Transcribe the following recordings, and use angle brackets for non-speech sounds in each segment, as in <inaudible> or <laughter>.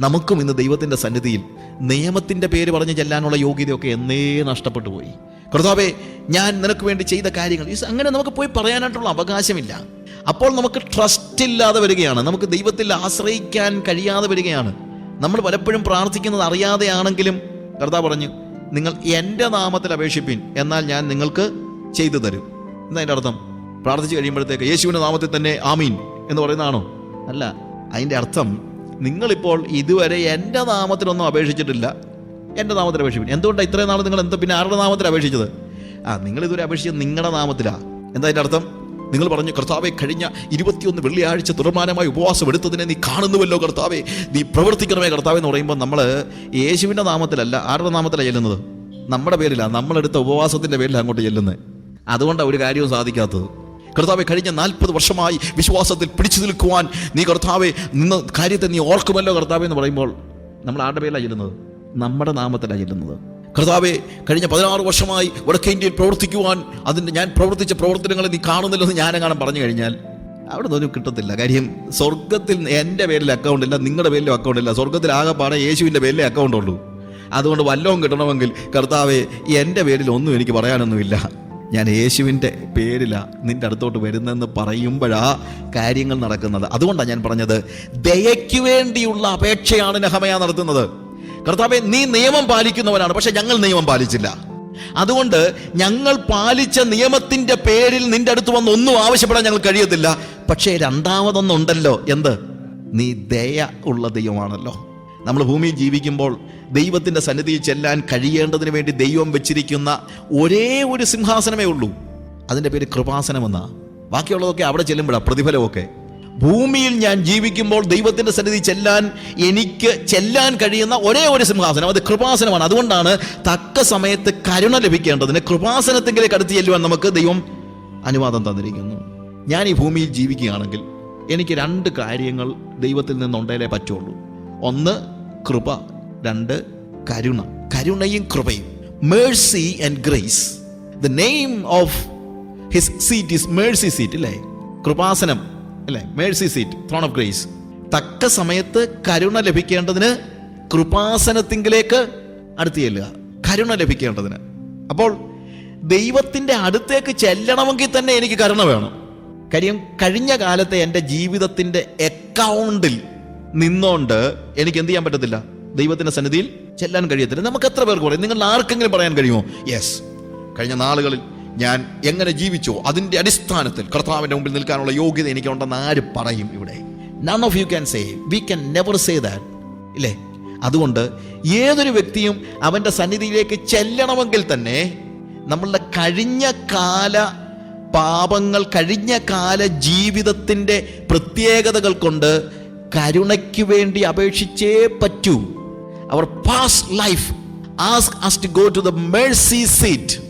നമുക്കും ഇന്ന് ദൈവത്തിന്റെ സന്നിധിയിൽ നിയമത്തിന്റെ പേര് പറഞ്ഞ് ചെല്ലാനുള്ള യോഗ്യതയൊക്കെ എന്നേ നഷ്ടപ്പെട്ടു പോയി. കർത്താവേ ഞാൻ നിനക്ക് വേണ്ടി ചെയ്ത കാര്യങ്ങൾ അങ്ങനെ നമുക്ക് പോയി പറയാനായിട്ടുള്ള അവകാശമില്ല. അപ്പോൾ നമുക്ക് ട്രസ്റ്റ് ഇല്ലാതെ വരികയാണ്. നമുക്ക് ദൈവത്തിൽ ആശ്രയിക്കാൻ കഴിയാതെ വരികയാണ്. നമ്മൾ പലപ്പോഴും പ്രാർത്ഥിക്കുന്നത് അറിയാതെയാണെങ്കിലും കർത്താവ് പറഞ്ഞു നിങ്ങൾ എന്റെ നാമത്തിൽ അപേക്ഷിപ്പിൻ എന്നാൽ ഞാൻ നിങ്ങൾക്ക് ചെയ്തു തരും. എന്നതിന്റെ അർത്ഥം? പ്രാർത്ഥിച്ചു കഴിയുമ്പോഴത്തേക്ക് യേശുവിന്റെ നാമത്തിൽ തന്നെ ആമീൻ എന്ന് പറയുന്നതാണോ? അല്ല അതിന്റെ അർത്ഥം നിങ്ങളിപ്പോൾ ഇതുവരെ എന്റെ നാമത്തിനൊന്നും അപേക്ഷിച്ചിട്ടില്ല. എന്റെ നാമത്തിൽ അപേക്ഷിക്കും എന്തുകൊണ്ടാണ് ഇത്രയും നാൾ നിങ്ങൾ എന്താ പിന്നെ ആരുടെ നാമത്തിൽ അപേക്ഷിച്ചത്? ആ നിങ്ങൾ ഇതുവരെ അപേക്ഷിച്ചത് നിങ്ങളുടെ നാമത്തിലാണ് എന്താ അതിന്റെ അർത്ഥം? നിങ്ങൾ പറഞ്ഞു കർത്താവെ കഴിഞ്ഞ ഇരുപത്തിയൊന്ന് വെള്ളിയാഴ്ച തുടർമാനമായി ഉപവാസം എടുത്തതിനെ നീ കാണുന്നുവല്ലോ കർത്താവെ. നീ പ്രവർത്തിക്കണമേ കർത്താവെ എന്ന് പറയുമ്പോൾ നമ്മൾ യേശുവിന്റെ നാമത്തിലല്ല ആരുടെ നാമത്തിലാണ് ചെല്ലുന്നത്? നമ്മുടെ പേരിലാണ് നമ്മളെടുത്ത ഉപവാസത്തിന്റെ പേരിലാണ് അങ്ങോട്ട് ചെല്ലുന്നത്. അതുകൊണ്ടാണ് ഒരു കാര്യവും സാധിക്കാത്തത്. കർത്താവെ കഴിഞ്ഞ നാൽപ്പത് വർഷമായി വിശ്വാസത്തിൽ പിടിച്ചു നിൽക്കുവാൻ നീ കർത്താവെ നിന്ന കാര്യത്തെ നീ ഓർക്കുമല്ലോ കർത്താവെ എന്ന് പറയുമ്പോൾ നമ്മൾ ആരുടെ പേരിലാണ് ചെല്ലുന്നത്? നമ്മുടെ നാമത്തിലാണ് ചെല്ലുന്നത്. കർത്താവെ കഴിഞ്ഞ പതിനാറ് വർഷമായി വടക്കേ ഇന്ത്യയിൽ പ്രവർത്തിക്കുവാൻ അതിന്റെ ഞാൻ പ്രവർത്തിച്ച പ്രവർത്തനങ്ങളെ നീ കാണുന്നില്ലെന്ന് ഞാനെങ്ങാനും പറഞ്ഞു കഴിഞ്ഞാൽ അവിടെ നിന്നൊന്നും കിട്ടത്തില്ല. കാര്യം സ്വർഗത്തിൽ എന്റെ പേരിൽ അക്കൗണ്ട് ഇല്ല നിങ്ങളുടെ പേരിലും അക്കൗണ്ട് ഇല്ല. സ്വർഗത്തിൽ ആകെപ്പാടെ യേശുവിന്റെ പേരിലെ അക്കൗണ്ട് ഉള്ളൂ. അതുകൊണ്ട് വല്ലവും കിട്ടണമെങ്കിൽ കർത്താവെ എന്റെ പേരിൽ ഒന്നും എനിക്ക് പറയാനൊന്നുമില്ല. ഞാൻ യേശുവിന്റെ പേരിലാണ് നിന്റെ അടുത്തോട്ട് വരുന്നതെന്ന് പറയുമ്പോഴാ കാര്യങ്ങൾ നടക്കുന്നത്. അതുകൊണ്ടാണ് ഞാൻ പറഞ്ഞത് ദയയ്ക്ക് വേണ്ടിയുള്ള അപേക്ഷയാണ് നഹമയ നടത്തുന്നത്. കർത്താവെ നീ നിയമം പാലിക്കുന്നവനാണ് പക്ഷെ ഞങ്ങൾ നിയമം പാലിച്ചില്ല. അതുകൊണ്ട് ഞങ്ങൾ പാലിച്ച നിയമത്തിന്റെ പേരിൽ നിന്റെ അടുത്ത് വന്ന് ഒന്നും ആവശ്യപ്പെടാൻ ഞങ്ങൾ കഴിയത്തില്ല. പക്ഷേ രണ്ടാമതൊന്നുണ്ടല്ലോ എന്ത്? നീ ദയ ഉള്ള ദൈവമാണല്ലോ. നമ്മൾ ഭൂമിയിൽ ജീവിക്കുമ്പോൾ ദൈവത്തിന്റെ സന്നിധിയിൽ ചെല്ലാൻ കഴിയേണ്ടതിന് വേണ്ടി ദൈവം വെച്ചിരിക്കുന്ന ഒരേ ഒരു സിംഹാസനമേ ഉള്ളൂ. അതിന്റെ പേര് കൃപാസനമെന്നാ. ബാക്കിയുള്ളതൊക്കെ അവിടെ ചെല്ലുമ്പോഴാണ് പ്രതിഫലമൊക്കെ. ഭൂമിയിൽ ഞാൻ ജീവിക്കുമ്പോൾ ദൈവത്തിന്റെ സന്നിധി ചെല്ലാൻ എനിക്ക് ചെല്ലാൻ കഴിയുന്ന ഒരേ ഒരു സിംഹാസനം അത് കൃപാസനമാണ്. അതുകൊണ്ടാണ് തക്ക സമയത്ത് കരുണ ലഭിക്കേണ്ടതിന് കൃപാസനത്തിലേക്ക് അടുത്ത് ചെല്ലുവാൻ നമുക്ക് ദൈവം അനുവാദം തന്നിരിക്കുന്നു. ഞാൻ ഈ ഭൂമിയിൽ ജീവിക്കുകയാണെങ്കിൽ എനിക്ക് രണ്ട് കാര്യങ്ങൾ ദൈവത്തിൽ നിന്നുണ്ടേലേ പറ്റുള്ളൂ. ഒന്ന് കൃപ രണ്ട് കരുണ. കരുണയും കൃപയും. Mercy and grace the name of his seat is mercy seat അല്ലേ? കൃപാസനം അല്ലേ? Mercy seat throne of grace തക്ക സമയത്ത് കരുണ ലഭിക്കേണ്ടതിന് കൃപാസനത്തിങ്കിലേക്ക് അടുത്ത് ചെല്ലുക. കരുണ ലഭിക്കേണ്ടതിന്. അപ്പോൾ ദൈവത്തിന്റെ അടുത്തേക്ക് ചെല്ലണമെങ്കിൽ തന്നെ എനിക്ക് കരുണ വേണം. കാര്യം കഴിഞ്ഞ കാലത്തെ എന്റെ ജീവിതത്തിന്റെ അക്കൗണ്ടിൽ നിന്നോണ്ട് എനിക്ക് എന്ത് ചെയ്യാൻ പറ്റത്തില്ല? ദൈവത്തിന്റെ സന്നിധിയിൽ ചെല്ലാൻ കഴിയത്തില്ല. നമുക്ക് എത്ര പേർക്ക് പറയും? നിങ്ങൾ ആർക്കെങ്കിലും പറയാൻ കഴിയുമോ? യെസ് കഴിഞ്ഞ നാളുകളിൽ ഞാൻ എങ്ങനെ ജീവിച്ചോ അതിന്റെ അടിസ്ഥാനത്തിൽ കർത്താവിന്റെ മുമ്പിൽ നിൽക്കാനുള്ള യോഗ്യത എനിക്കുണ്ടെന്ന് ആര് പറയും ഇവിടെ? None of you can say we can never say that ഇല്ലേ? അതുകൊണ്ട് ഏതൊരു വ്യക്തിയും അവന്റെ സന്നിധിയിലേക്ക് ചെല്ലണമെങ്കിൽ തന്നെ നമ്മളുടെ കഴിഞ്ഞ കാല പാപങ്ങൾ കഴിഞ്ഞ കാല ജീവിതത്തിന്റെ പ്രത്യേകതകൾ കൊണ്ട് കരുണയ്ക്ക് വേണ്ടി അപേക്ഷിച്ചേ പറ്റൂ. അവർ past life ask us to go to the mercy seat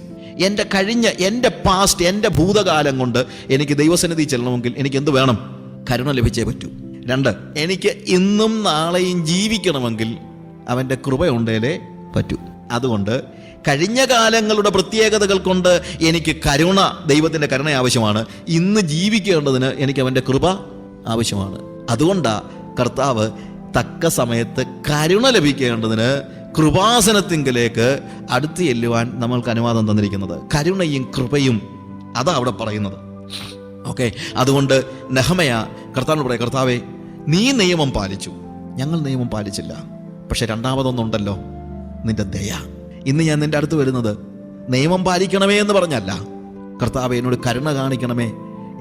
എന്റെ കഴിഞ്ഞ എന്റെ പാസ്റ്റ് എന്റെ ഭൂതകാലം കൊണ്ട് എനിക്ക് ദൈവസന്നിധി ചെല്ലണമെങ്കിൽ എനിക്ക് എന്ത് വേണം? കരുണ ലഭിച്ചേ പറ്റൂ. രണ്ട് എനിക്ക് ഇന്നും നാളെയും ജീവിക്കണമെങ്കിൽ അവന്റെ കൃപയുണ്ടേലേ പറ്റൂ. അതുകൊണ്ട് കഴിഞ്ഞ കാലങ്ങളുടെ പ്രത്യേകതകൾ കൊണ്ട് എനിക്ക് കരുണ ദൈവത്തിന്റെ കരുണ ആവശ്യമാണ്. ഇന്ന് ജീവിക്കേണ്ടതിന് എനിക്ക് അവന്റെ കൃപ ആവശ്യമാണ്. അതുകൊണ്ടാ കർത്താവ് തക്ക സമയത്ത് കരുണ ലഭിക്കേണ്ടതിന് കൃപാസനത്തിങ്കിലേക്ക് അടുത്ത് ചെല്ലുവാൻ നമ്മൾക്ക് അനുവാദം തന്നിരിക്കുന്നത്. കരുണയും കൃപയും അതാ അവിടെ പറയുന്നത്. ഓക്കെ? അതുകൊണ്ട് നെഹമയ കർത്താവിനോട് പറയാം കർത്താവെ നീ നിയമം പാലിച്ചു. ഞങ്ങൾ നിയമം പാലിച്ചില്ല. പക്ഷെ രണ്ടാമതൊന്നുണ്ടല്ലോ നിന്റെ ദയ. ഇന്ന് ഞാൻ നിന്റെ അടുത്ത് വരുന്നത് നിയമം പാലിക്കണമേ എന്ന് പറഞ്ഞല്ല. കർത്താവ് എന്നോട് കരുണ കാണിക്കണമേ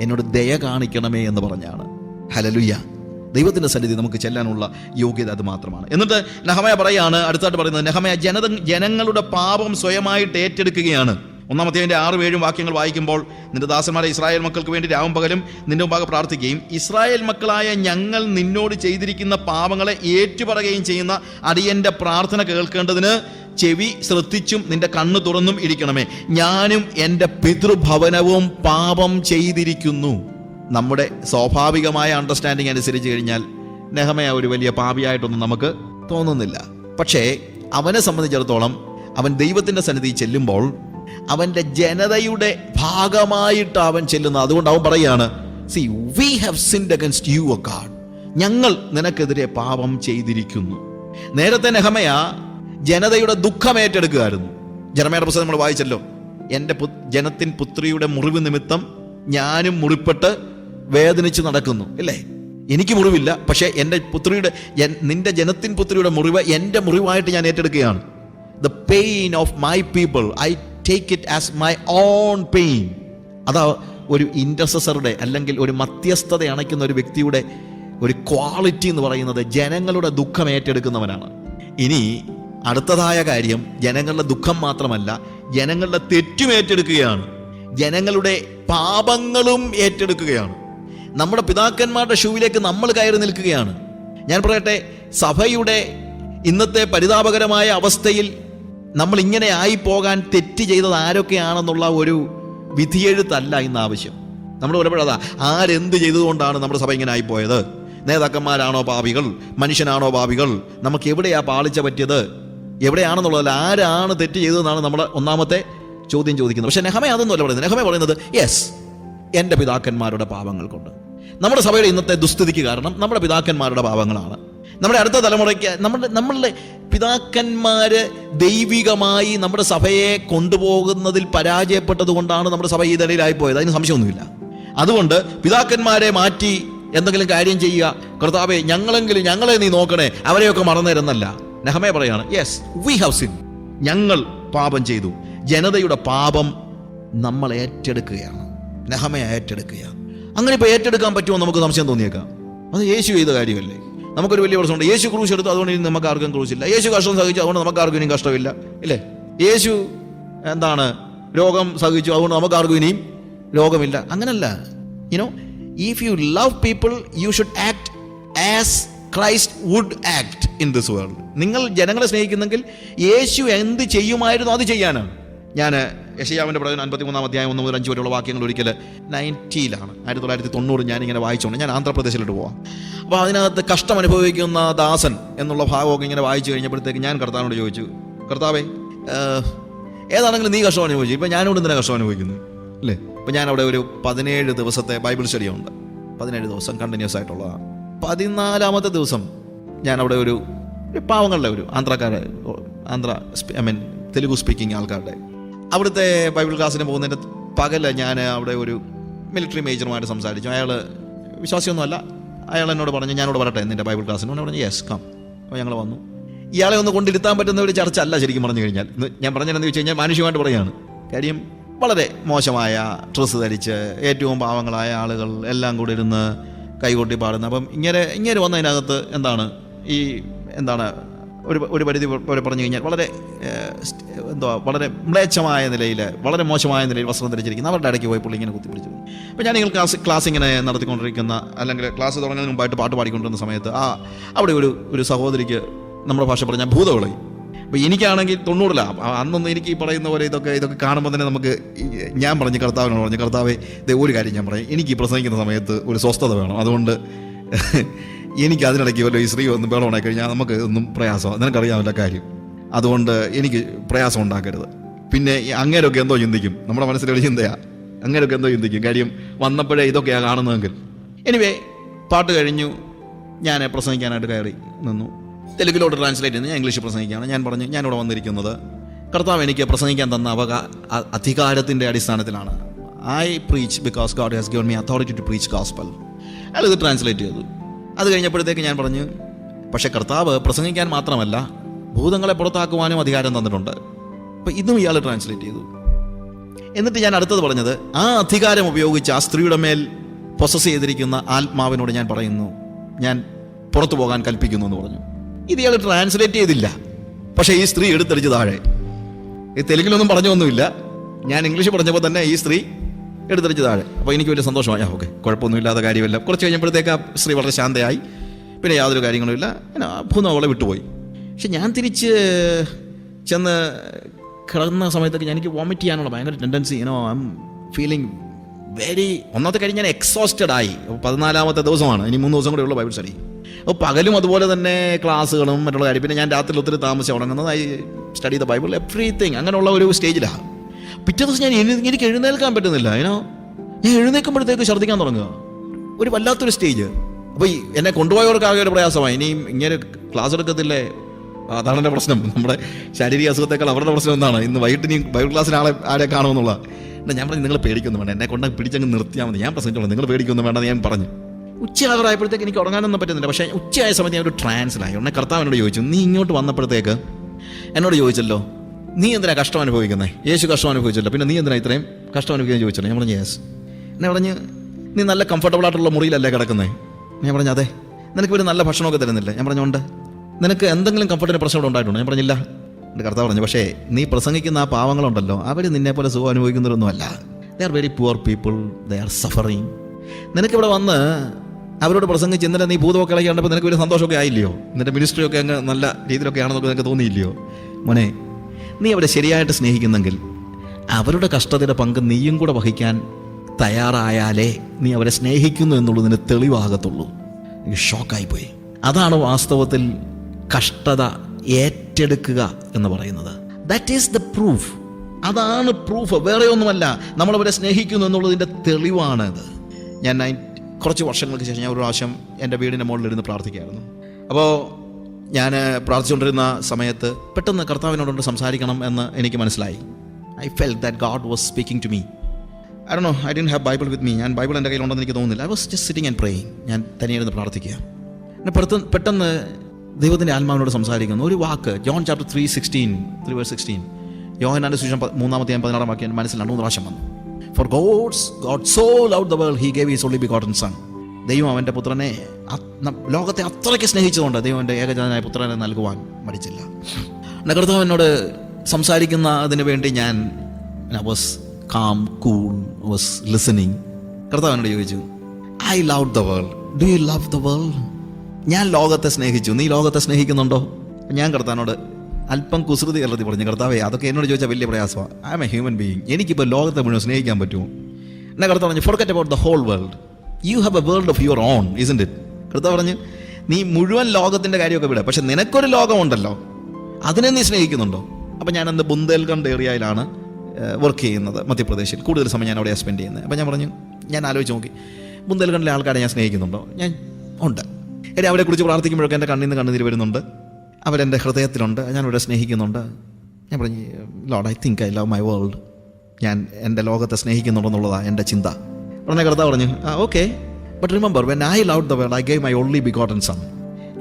എന്നോട് ദയ കാണിക്കണമേ എന്ന് പറഞ്ഞാണ്. ഹലലുയ്യ ദൈവത്തിന്റെ സന്നിധി നമുക്ക് ചെല്ലാനുള്ള യോഗ്യത അത് മാത്രമാണ്. എന്നിട്ട് നഹമയ പറയാണ് അടുത്തായിട്ട് പറയുന്നത് നഹമയ ജനത ജനങ്ങളുടെ പാപം സ്വയമായിട്ട് ഏറ്റെടുക്കുകയാണ്. ഒന്നാമത്തെ അതിന്റെ ആറും ഏഴും വാക്യങ്ങൾ വായിക്കുമ്പോൾ നിന്റെ ദാസന്മാരെ ഇസ്രായേൽ മക്കൾക്ക് വേണ്ടി രാവും പകലും നിന്റെ മുമ്പാകെ പ്രാർത്ഥിക്കുകയും ഇസ്രായേൽ മക്കളായ ഞങ്ങൾ നിന്നോട് ചെയ്തിരിക്കുന്ന പാപങ്ങളെ ഏറ്റുപറയുകയും ചെയ്യുന്ന അടിയന്റെ പ്രാർത്ഥന കേൾക്കേണ്ടതിന് ചെവി ശ്രദ്ധിച്ചും നിന്റെ കണ്ണ് തുറന്നും ഇരിക്കണമേ. ഞാനും എന്റെ പിതൃഭവനവും പാപം ചെയ്തിരിക്കുന്നു. നമ്മുടെ സ്വാഭാവികമായ അണ്ടർസ്റ്റാൻഡിങ് അനുസരിച്ച് കഴിഞ്ഞാൽ നെഹമയ ഒരു വലിയ പാപിയായിട്ടൊന്നും നമുക്ക് തോന്നുന്നില്ല. പക്ഷേ അവനെ സംബന്ധിച്ചിടത്തോളം അവൻ ദൈവത്തിന്റെ സന്നിധി ചെല്ലുമ്പോൾ അവന്റെ ജനതയുടെ ഭാഗമായിട്ട് അവൻ ചെല്ലുന്നത് അതുകൊണ്ട് അവൻ പറയുകയാണ് see we have sinned against you a God ഞങ്ങൾ നിനക്കെതിരെ പാപം ചെയ്തിരിക്കുന്നു. നേരത്തെ നെഹമയ ജനതയുടെ ദുഃഖം ഏറ്റെടുക്കുകയായിരുന്നു. ജനമയുടെ പുസ്തകം നമ്മൾ വായിച്ചല്ലോ. എന്റെ ജനത്തിൻ പുത്രിയുടെ മുറിവ് നിമിത്തം ഞാനും മുറിപ്പെട്ട് വേദനിച്ച് നടക്കുന്നു അല്ലേ എനിക്ക് മുറിവില്ല പക്ഷേ എന്റെ പുത്രിയുടെ നിന്റെ ജനത്തിൻ പുത്രിയുടെ മുറിവ് എന്റെ മുറിവായിട്ട് ഞാൻ ഏറ്റെടുക്കുകയാണ്. The pain of my people I take it as my own pain അതാ ഒരു ഇന്റർസസറുടെ അല്ലെങ്കിൽ ഒരു മധ്യസ്ഥത അണയ്ക്കുന്ന ഒരു വ്യക്തിയുടെ ഒരു ക്വാളിറ്റി എന്ന് പറയുന്നത് ജനങ്ങളുടെ ദുഃഖം ഏറ്റെടുക്കുന്നവനാണ്. ഇനി അടുത്തതായ കാര്യം ജനങ്ങളുടെ ദുഃഖം മാത്രമല്ല ജനങ്ങളുടെ തെറ്റും ഏറ്റെടുക്കുകയാണ്. ജനങ്ങളുടെ പാപങ്ങളും ഏറ്റെടുക്കുകയാണ്. നമ്മുടെ പിതാക്കന്മാരുടെ ഷൂവിലേക്ക് നമ്മൾ കയറി നിൽക്കുകയാണ്. ഞാൻ പറയട്ടെ സഭയുടെ ഇന്നത്തെ പരിതാപകരമായ അവസ്ഥയിൽ നമ്മൾ ഇങ്ങനെ ആയി പോകാൻ തെറ്റ് ചെയ്തത് ആരൊക്കെയാണെന്നുള്ള ഒരു വിധിയെഴുത്തല്ല ഇന്ന് ആവശ്യം. നമ്മൾ പലപ്പോഴതാ ആരെന്ത് ചെയ്തുകൊണ്ടാണ് നമ്മുടെ സഭ ഇങ്ങനെ ആയിപ്പോയത്? നേതാക്കന്മാരാണോ പാപികൾ? മനുഷ്യനാണോ പാപികൾ? നമുക്ക് എവിടെയാ പാളിച്ച പറ്റിയത്? എവിടെയാണെന്നുള്ളതല്ല ആരാണ് തെറ്റ് ചെയ്തതെന്നാണ് നമ്മൾ ഒന്നാമത്തെ ചോദ്യം ചോദിക്കുന്നത്. പക്ഷേ നെഹമ അതൊന്നുമല്ല പറയുന്നത്. നെഹമ പറയുന്നത് യെസ് എന്റെ പിതാക്കന്മാരുടെ പാപങ്ങൾ കൊണ്ട് നമ്മുടെ സഭയുടെ ഇന്നത്തെ ദുസ്ഥിതിക്ക് കാരണം നമ്മുടെ പിതാക്കന്മാരുടെ പാപങ്ങളാണ്. നമ്മുടെ അടുത്ത തലമുറയ്ക്ക് നമ്മുടെ നമ്മളുടെ പിതാക്കന്മാർ ദൈവികമായി നമ്മുടെ സഭയെ കൊണ്ടുപോകുന്നതിൽ പരാജയപ്പെട്ടത് കൊണ്ടാണ് നമ്മുടെ സഭ ഈ നിലയിലായി പോയത് അതിന് സംശയമൊന്നുമില്ല. അതുകൊണ്ട് പിതാക്കന്മാരെ മാറ്റി എന്തെങ്കിലും കാര്യം ചെയ്യുക. കർത്താവെ ഞങ്ങളെങ്കിലും ഞങ്ങളെ നീ നോക്കണേ. അവരെയൊക്കെ മറന്നേരെന്നല്ല. നെഹമേ പറയാണ് യെസ് വി ഹാവ് സിൻ ഞങ്ങൾ പാപം ചെയ്തു. ജനതയുടെ പാപം നമ്മൾ ഏറ്റെടുക്കുകയാണ്. നെഹമ ഏറ്റെടുക്കുകയാണ്. അങ്ങനെ ഇപ്പോൾ ഏറ്റെടുക്കാൻ പറ്റുമോ നമുക്ക് സംശയം തോന്നിയേക്കാം. അത് യേശു ചെയ്ത കാര്യമല്ലേ? നമുക്കൊരു വലിയ പ്രശ്നമുണ്ട്. യേശു ക്രൂശ് എടുത്തു അതുകൊണ്ട് ഇനി നമുക്ക് ആർക്കും ക്രൂശില്ല. യേശു കഷ്ടം സഹിച്ചു അതുകൊണ്ട് നമുക്ക് ആർക്കും ഇനിയും കഷ്ടമില്ല. ഇല്ലേ? യേശു എന്താണ്? രോഗം സഹിച്ചു അതുകൊണ്ട് നമുക്ക് ആർക്കും ഇനിയും രോഗമില്ല. അങ്ങനല്ല. You know if you love people you should act as Christ would act in this world നിങ്ങൾ ജനങ്ങളെ സ്നേഹിക്കുന്നെങ്കിൽ യേശു എന്ത് ചെയ്യുമായിരുന്നു അത് ചെയ്യാനാണ്. ഞാൻ യശയാവിന്റെ പ്രവചനം അൻപത്തിമൂന്നാം അധ്യായം ഒന്ന് മുതൽ അഞ്ച് വരെയുള്ള വാക്യങ്ങൾ ഒരിക്കൽ നയന്റിയിലാണ്. ആയിരത്തി തൊള്ളായിരത്തി തൊണ്ണൂറ് ഞാനിങ്ങനെ വായിച്ചുകൊണ്ട് ഞാൻ ആന്ധ്രാപ്രദേശിലോട്ട് പോവാം. അപ്പോൾ അതിനകത്ത് കഷ്ടം അനുഭവിക്കുന്ന ദാസൻ എന്നുള്ള ഭാഗമൊക്കെ ഇങ്ങനെ വായിച്ചു കഴിഞ്ഞപ്പോഴത്തേക്ക് ഞാൻ കർത്താവിനോട് ചോദിച്ചു കർത്താവേ ഏതാണെങ്കിലും നീ കഷ്ടം അനുഭവിച്ചു. ഇപ്പം ഞാനും എന്തിനാ കഷ്ടം അനുഭവിക്കുന്നു? അല്ലേ? ഇപ്പം ഞാൻ അവിടെ ഒരു പതിനേഴ് ദിവസത്തെ ബൈബിൾ സ്റ്റഡി ഉണ്ട് പതിനേഴ് ദിവസം കണ്ടിന്യൂസ് ആയിട്ടുള്ളതാണ്. പതിനാലാമത്തെ ദിവസം ഞാൻ അവിടെ ഒരു പാവങ്ങളുടെ ഒരു ആന്ധ്രാക്കാരെ Andhra I mean Telugu speaking ആൾക്കാരുടെ അവിടുത്തെ ബൈബിൾ ക്ലാസ്സിന് പോകുന്നതിന്റെ പകൽ ഞാൻ അവിടെ ഒരു മിലിറ്ററി മേജറുമായിട്ട് സംസാരിച്ചു. അയാൾ വിശ്വാസിയൊന്നുമല്ല. അയാൾ എന്നോട് പറഞ്ഞു ഞാനോട് പറയട്ടെ നിന്റെ ബൈബിൾ ക്ലാസ്സിന്. പറഞ്ഞു യെസ് കം അപ്പോൾ ഞങ്ങൾ വന്നു. ഇയാളെ ഒന്ന് കൊണ്ടിരുത്താൻ പറ്റുന്ന ഒരു ചർച്ച അല്ല ശരിക്കും പറഞ്ഞു കഴിഞ്ഞാൽ. ഞാൻ പറഞ്ഞതെന്ന് വെച്ച് കഴിഞ്ഞാൽ മാനുഷികമായിട്ട് പറയുകയാണ്. കാര്യം വളരെ മോശമായ ഡ്രസ്സ് ധരിച്ച് ഏറ്റവും പാവങ്ങളായ ആളുകൾ എല്ലാം കൂടി ഇരുന്ന് കൈകൊട്ടി പാടുന്ന. അപ്പം ഇങ്ങനെ ഇങ്ങനെ വന്നതിനകത്ത് എന്താണ് ഈ എന്താണ് ഒരു ഒരു പരിധി പറഞ്ഞു കഴിഞ്ഞാൽ വളരെ എന്തുവാ വളരെ മ്ലേച്ഛമായ നിലയിൽ വളരെ മോശമായ നിലയിൽ വസ്ത്രം ധരിച്ചിരിക്കുന്ന. അവരുടെ ഇടയ്ക്ക് പോയി പുള്ളി ഇങ്ങനെ കുത്തിപ്പിടിച്ചു. അപ്പോൾ ഞാൻ നിങ്ങൾ ക്ലാസ് ക്ലാസ് ഇങ്ങനെ നടത്തിക്കൊണ്ടിരിക്കുന്ന അല്ലെങ്കിൽ ക്ലാസ് തുടങ്ങുന്നതിന് മുമ്പായിട്ട് പാട്ട് പാടിക്കൊണ്ടിരുന്ന സമയത്ത് ആ അവിടെ ഒരു ഒരു സഹോദരിക്ക് നമ്മുടെ ഭാഷ പറഞ്ഞാൽ ഭൂതവിളയി അപ്പോൾ എനിക്കാണെങ്കിൽ തൊണ്ണൂറിലാണ് അന്നൊന്നും എനിക്ക് ഈ പറയുന്ന പോലെ ഇതൊക്കെ ഇതൊക്കെ കാണുമ്പോൾ തന്നെ നമുക്ക് ഞാൻ പറഞ്ഞ് കർത്താവിനോട് പറഞ്ഞു കർത്താവെ ഇത് ഒരു കാര്യം ഞാൻ പറയും. എനിക്ക് പ്രസംഗിക്കുന്ന സമയത്ത് ഒരു സ്വസ്ഥത വേണം. അതുകൊണ്ട് <laughs> എനിക്ക് അതിനിടയ്ക്ക് വല്ല ഈ സ്ത്രീ ഒന്ന് ബഹളമുണ്ടായി കഴിഞ്ഞാൽ നമുക്ക് ഒന്നും പ്രയാസമാണ് നിനക്കറിയാമല്ല കാര്യം. അതുകൊണ്ട് എനിക്ക് പ്രയാസം ഉണ്ടാക്കരുത്. പിന്നെ അങ്ങേരൊക്കെ എന്തോ ചിന്തിക്കും. നമ്മുടെ മനസ്സിലൊരു ചിന്തയാ. അങ്ങേരൊക്കെ എന്തോ ചിന്തിക്കും. കാര്യം വന്നപ്പോഴേ ഇതൊക്കെയാണ് കാണുന്നതെങ്കിൽ. എനിവേ പാട്ട് കഴിഞ്ഞു. ഞാൻ പ്രസംഗിക്കാനായിട്ട് കയറി നിന്നു. തെലുങ്കിലോട്ട് ട്രാൻസ്ലേറ്റ് ചെയ്യുന്നു ഞാൻ ഇംഗ്ലീഷ് പ്രസംഗിക്കുകയാണ്. ഞാൻ പറഞ്ഞു ഞാനിവിടെ വന്നിരിക്കുന്നത് കർത്താവ് എനിക്ക് പ്രസംഗിക്കാൻ തന്ന അവക അധികാരത്തിന്റെ അടിസ്ഥാനത്തിലാണ്. I preach because God has given me authority to preach gospel അയാൾ ഇത് ട്രാൻസ്ലേറ്റ് ചെയ്തു. അത് കഴിഞ്ഞപ്പോഴത്തേക്ക് ഞാൻ പറഞ്ഞു പക്ഷേ കർത്താവ് പ്രസംഗിക്കാൻ മാത്രമല്ല ഭൂതങ്ങളെ പുറത്താക്കുവാനും അധികാരം തന്നിട്ടുണ്ട്. അപ്പോൾ ഇതും ഇയാൾ ട്രാൻസ്ലേറ്റ് ചെയ്തു. എന്നിട്ട് ഞാൻ അടുത്തത് പറഞ്ഞത് ആ അധികാരം ഉപയോഗിച്ച് ആ സ്ത്രീയുടെ മേൽ പ്രൊസസ് ചെയ്തിരിക്കുന്ന ആത്മാവിനോട് ഞാൻ പറയുന്നു ഞാൻ പുറത്തു പോകാൻ കൽപ്പിക്കുന്നു എന്ന് പറഞ്ഞു. ഇത് ഇയാൾ ട്രാൻസ്ലേറ്റ് ചെയ്തില്ല. പക്ഷേ ഈ സ്ത്രീ എടുത്തടിച്ച് താഴെ. ഈ തെലുങ്കിലൊന്നും പറഞ്ഞൊന്നുമില്ല. ഞാൻ ഇംഗ്ലീഷ് പറഞ്ഞപ്പോൾ തന്നെ ഈ സ്ത്രീ എടുത്തടിച്ച് താഴെ. അപ്പോൾ എനിക്ക് വലിയ സന്തോഷമായി. ഓക്കെ കുഴപ്പമൊന്നുമില്ലാത്ത കാര്യമില്ല. കുറച്ച് കഴിഞ്ഞപ്പോഴത്തേക്ക് ആ സ്ത്രീ വളരെ ശാന്തയായി. പിന്നെ യാതൊരു കാര്യങ്ങളുമില്ല ഞാൻ ഭൂതം അവളെ വിട്ടുപോയി. പക്ഷെ ഞാൻ തിരിച്ച് ചെന്ന് കിടന്ന സമയത്തൊക്കെ ഞാൻ എനിക്ക് വോമിറ്റ് ചെയ്യാനുള്ള ഭയങ്കര tendency you know I'm feeling very ഒന്നാമത്തെ കാര്യം ഞാൻ എക്സോസ്റ്റഡ് ആയി. പതിനാലാമത്തെ ദിവസമാണ്. ഇനി മൂന്ന് ദിവസം കൂടെ ഉള്ള ബൈബിൾ സ്റ്റഡി അപ്പോൾ പകലും അതുപോലെ തന്നെ ക്ലാസ്സുകളും മറ്റുള്ള കാര്യം. പിന്നെ ഞാൻ രാത്രി ഒത്തിരി താമസിച്ച് ഉറങ്ങുന്നത് I study the Bible everything അങ്ങനെയുള്ള ഒരു സ്റ്റേജിലാണ് പിറ്റേ ദിവസം ഞാൻ എനിക്ക് എഴുന്നേൽക്കാൻ പറ്റുന്നില്ല ഏനോ ഞാൻ എഴുന്നേൽക്കുമ്പോഴത്തേക്ക് ഛർദ്ദിക്കാൻ തുടങ്ങുക. ഒരു വല്ലാത്തൊരു സ്റ്റേജ് അപ്പോൾ ഈ എന്നെ കൊണ്ടുപോയവർക്കാകെ ഒരു പ്രയാസമായി. ഇനിയും ഇങ്ങനെ ക്ലാസ് എടുക്കത്തില്ലേ? അതാണ് എന്റെ പ്രശ്നം. നമ്മുടെ ശാരീരിക അസുഖത്തേക്കാൾ അവരുടെ പ്രശ്നം എന്താണ്? ഇന്ന് വൈകിട്ട് ഇനി ബൈബിൾ ക്ലാസ്സിന് ആളെ ആരെ കാണുമെന്നുള്ള. എന്നാ ഞാൻ പറഞ്ഞു നിങ്ങൾ പേടിക്കൊന്നും വേണ്ട. എന്നെ കൊണ്ട് പിടിച്ചങ്ങ് നിർത്തിയാൽ മതി. ഞാൻ പ്രസംഗിച്ചോളാം നിങ്ങൾ പേടിക്കൊന്നും വേണ്ട ഞാൻ പറഞ്ഞു. ഉച്ചയാകാറായപ്പോഴത്തേക്ക് എനിക്ക് ഉറങ്ങാനൊന്നും പറ്റുന്നില്ല. പക്ഷേ ഉച്ചയായ സമയത്ത് ഞാൻ ഒരു ട്രാൻസിലായി. ഉടനെ കർത്താവ് എന്നോട് ചോദിച്ചു നീ ഇങ്ങോട്ട് വന്നപ്പോഴത്തേക്ക് എന്നോട് ചോദിച്ചല്ലോ നീ എന്തിനാ കഷ്ടം അനുഭവിക്കുന്നത് യേശു കഷ്ടം അനുഭവിച്ചല്ലോ. പിന്നെ നീ എന്തിനാ ഇത്രയും കഷ്ടം അനുഭവിക്കാൻ ചോദിച്ചല്ലോ. ഞാൻ പറഞ്ഞു യേസ്. എന്നെ പറഞ്ഞ് നീ നല്ല കംഫർട്ടബിൾ ആയിട്ടുള്ള മുറിയിലല്ലേ കിടക്കുന്നത് ഞാൻ പറഞ്ഞു അതെ. നിനക്ക് ഇവർ നല്ല ഭക്ഷണമൊക്കെ തരുന്നില്ല? ഞാൻ പറഞ്ഞുകൊണ്ട് നിനക്ക് എന്തെങ്കിലും കംഫർട്ടിന് പ്രശ്നം ഉണ്ടായിട്ടുണ്ടോ? ഞാൻ പറഞ്ഞില്ല. എന്റെ കർത്താവ് പറഞ്ഞു പക്ഷേ നീ പ്രസംഗിക്കുന്ന ആ പാവങ്ങളുണ്ടല്ലോ അവർ നിന്നെ പോലെ സുഖം അനുഭവിക്കുന്നവരൊന്നുമല്ല. They are very poor people they are suffering നിനക്കിവിടെ വന്ന് അവരോട് പ്രസംഗിച്ച് ഇന്നലെ നീ ഭൂതമൊക്കെ കണ്ടപ്പോൾ നിനക്ക് വലിയ സന്തോഷമൊക്കെ ആയില്ലയോ? നിന്റെ മിനിസ്ട്രി ഒക്കെ അങ്ങ് നല്ല രീതിയിലൊക്കെ ആണെന്നൊക്കെ നിനക്ക് തോന്നിയില്ലയോ? മോനെ നീ അവരെ ശരിയായിട്ട് സ്നേഹിക്കുന്നെങ്കിൽ അവരുടെ കഷ്ടതയുടെ പങ്ക് നീയും കൂടെ വഹിക്കാൻ തയ്യാറായാലേ നീ അവരെ സ്നേഹിക്കുന്നു എന്നുള്ളതിന് തെളിവാകത്തുള്ളൂ. ഷോക്കായി പോയി അതാണ് വാസ്തവത്തിൽ കഷ്ടത ഏറ്റെടുക്കുക എന്ന് പറയുന്നത്. ദാറ്റ് ഈസ് ദ പ്രൂഫ് അതാണ് പ്രൂഫ് വേറെ ഒന്നുമല്ല. നമ്മളവരെ സ്നേഹിക്കുന്നു എന്നുള്ളതിന്റെ തെളിവാണ് ഇത് ഞാൻ കുറച്ച് വർഷങ്ങൾക്ക് ശേഷം ഞാൻ ഒരു പ്രാവശ്യം എന്റെ വീടിന്റെ മുകളിലിരുന്ന് പ്രാർത്ഥിക്കുകയായിരുന്നു. അപ്പോൾ ഞാൻ പ്രാർത്ഥിച്ചുകൊണ്ടിരുന്ന സമയത്ത് പെട്ടെന്ന് കർത്താവിനോടുകൊണ്ട് സംസാരിക്കണം എന്ന് എനിക്ക് മനസ്സിലായി. I felt that God was speaking to me I do I didn't have Bible with me ഞാൻ ബൈബിൾ എന്റെ കയ്യിലുണ്ടെന്ന് എനിക്ക് തോന്നുന്നില്ല. I was just sitting and praying ഞാൻ തനിയിരുന്ന് പ്രാർത്ഥിക്കുക. എന്നെ പെട്ടെന്ന് പെട്ടെന്ന് ദൈവത്തിന്റെ ആത്മാവിനോട് സംസാരിക്കുന്നു. ഒരു വാക്ക് John chapter three sixteen three verse sixteen യോഹനാന്റെ സുവിശേഷം പ- മൂന്നാമത്തെ പതിനാറാം വാക്യം എന്റെ മനസ്സിൽ രണ്ടു പ്രാവശ്യം വന്നു. For God's God so love the world he gave his only begotten son ദൈവം അവന്റെ പുത്രനെ ലോകത്തെ അത്രയ്ക്ക് സ്നേഹിച്ചതുകൊണ്ട് ദൈവം എന്റെ ഏകജാതനായ പുത്രനെ നൽകുവാൻ മടിച്ചില്ല. എന്റെ എന്നോട് സംസാരിക്കുന്ന അതിന് വേണ്ടി ഞാൻ was calm cool was listening കർത്താവ് എന്നോട് ചോദിച്ചു I love the world do you love the world ഞാൻ ലോകത്തെ സ്നേഹിച്ചു. നീ ലോകത്തെ സ്നേഹിക്കുന്നുണ്ടോ? ഞാൻ കർത്താവിനോട് അല്പം കുസൃതി കലർത്തി പറഞ്ഞു കർത്താവേ അതൊക്കെ എന്നോട് ചോദിച്ചാൽ വലിയ പ്രയാസമാണ് I M a human being എനിക്കിപ്പോൾ ലോകത്തെ മുഴുവൻ സ്നേഹിക്കാൻ പറ്റുമോ? എന്നെ കർത്താവ് പറഞ്ഞു forget about the whole world you have a world of your own isn't it കർത്താവ് പറഞ്ഞു നീ മുഴുവൻ ലോകത്തിന്റെ കാര്യമൊക്കെ വിടാം. പക്ഷെ നിനക്കൊരു ലോകമുണ്ടല്ലോ. അതിനെ നീ സ്നേഹിക്കുന്നുണ്ടോ? അപ്പം അന്ന് ബുന്ദേൽഖണ്ഡ് ഏരിയയിലാണ് വർക്ക് ചെയ്യുന്നത് മധ്യപ്രദേശിൽ. കൂടുതൽ സമയം ഞാൻ അവിടെ സ്പെൻഡ് ചെയ്യുന്നത്. അപ്പം ഞാൻ പറഞ്ഞു ഞാൻ ആലോചിച്ച് നോക്കി. ബുന്ദേൽഖണ്ഡിലെ ആൾക്കാരെ ഞാൻ സ്നേഹിക്കുന്നുണ്ടോ? ഞാൻ ഉണ്ട്. അവരെ കുറിച്ച് പ്രാർത്ഥിക്കുമ്പോഴൊക്കെ എന്റെ കണ്ണിൽ നിന്ന് കണ്ണുനീര് വരുന്നുണ്ട്. അവരെന്റെ ഹൃദയത്തിലുണ്ട്. അവരെ സ്നേഹിക്കുന്നുണ്ട്. ഞാൻ പറഞ്ഞു Lord I think I love my world ഞാൻ എന്റെ ലോകത്തെ സ്നേഹിക്കുന്നുണ്ടെന്നുള്ളതാണ് എന്റെ ചിന്ത. ഉടനെ കർത്താവ് പറഞ്ഞു ആ okay but remember when I love the world I gave my only begotten son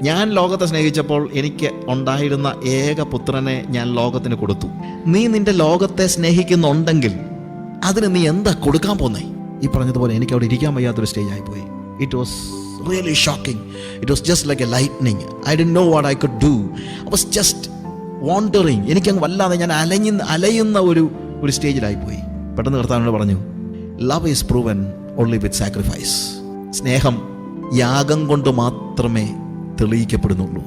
ഞാൻ ലോകത്തെ സ്നേഹിച്ചപ്പോൾ എനിക്ക് ഉണ്ടായിരുന്ന ഏക പുത്രനെ ഞാൻ ലോകത്തിന് കൊടുത്തു. നീ നിന്റെ ലോകത്തെ സ്നേഹിക്കുന്നുണ്ടെങ്കിൽ അതിന് നീ എന്താ കൊടുക്കാൻ പോന്നേ? ഈ പറഞ്ഞതുപോലെ എനിക്ക് അവിടെ ഇരിക്കാൻ വയ്യാത്തൊരു സ്റ്റേജ് പോയി. It was really shocking it was just like a lightning I D know what I could do I was just wandering എനിക്കങ്ങ് വല്ലാതെ ഞാൻ അലഞ്ഞ അലയുന്ന ഒരു ഒരു സ്റ്റേജിലായിപ്പോയി പെട്ടെന്ന് കർത്താവിനോട് പറഞ്ഞു love is proven only with sacrifice സ്നേഹം യാഗം കൊണ്ട് മാത്രമേ തെളിയിക്കപ്പെടുന്നുള്ളൂ.